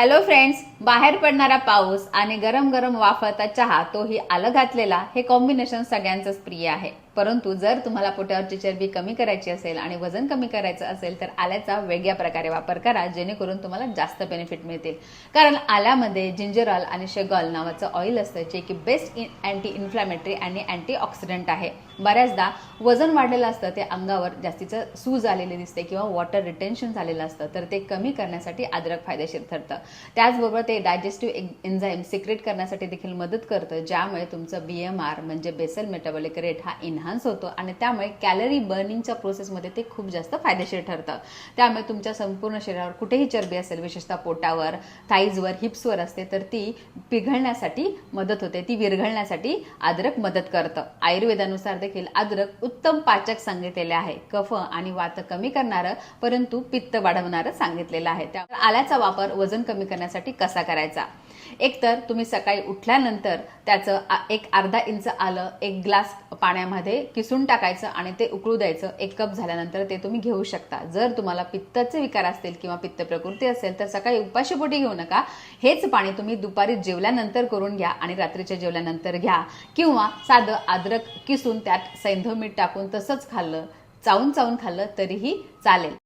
Hello friends बाहेर पडणारा पाऊस आणि गरम गरम वाफळता चहा तोही आलं घातलेला हे कॉम्बिनेशन सगळ्यांचंच प्रिय आहे. परंतु जर तुम्हाला पोटावरची चरबी कमी करायची असेल आणि वजन कमी करायचं असेल तर आल्याचा वेगळ्या प्रकारे वापर करा जेणेकरून तुम्हाला जास्त बेनिफिट मिळतील. कारण आल्यामध्ये जिंजरॉल आणि शेगॉल नावाचं ऑइल असतं जे की बेस्ट अँटी इन्फ्लॅमेटरी आणि अँटी ऑक्सिडंट आहे. बऱ्याचदा वजन वाढलेलं असतं ते अंगावर जास्तीचं सूज आलेले दिसते किंवा वॉटर रिटेन्शन झालेलं असतं तर ते कमी करण्यासाठी अद्रक फायदेशीर ठरतं. त्याचबरोबर ते डायजेस्टिव्ह एन्झाईम सिक्रेट करण्यासाठी देखील मदत करतं ज्यामुळे तुमचं बी एम आर म्हणजे बेसल मेटाबॉलिक रेट हा एन्हान्स होतो आणि त्यामुळे कॅलरी बर्निंगच्या प्रोसेसमध्ये ते खूप जास्त फायदेशीर ठरतं. त्यामुळे तुमच्या संपूर्ण शरीरावर कुठेही चरबी असेल विशेषतः पोटावर थाईजवर हिप्सवर असते तर ती पिघळण्यासाठी मदत होते. ती विरघळण्यासाठी अद्रक मदत करतं. आयुर्वेदानुसार देखील अद्रक उत्तम पाचक सांगितलेले आहे. कफ आणि वात कमी करणारं परंतु पित्त वाढवणारं सांगितलेलं आहे. त्या आल्याचा वापर वजन कमी करण्यासाठी कसा करायचा? एकतर तुम्ही सकाळी उठल्यानंतर त्याचं एक अर्धा इंच आलं एक ग्लास पाण्यामध्ये किसून टाकायचं आणि ते उकळू द्यायचं. एक कप झाल्यानंतर ते तुम्ही घेऊ शकता. जर तुम्हाला पित्ताचे विकार असतील किंवा पित्त प्रकृती असेल तर सकाळी उपाशीपोटी घेऊ नका. हेच पाणी तुम्ही दुपारी जेवल्यानंतर करून घ्या आणि रात्रीच्या जेवल्यानंतर घ्या. किंवा साधं अद्रक किसून त्यात सैंधव मीठ टाकून तसंच खाल्लं चावून चावून खाल्लं तरीही चालेल.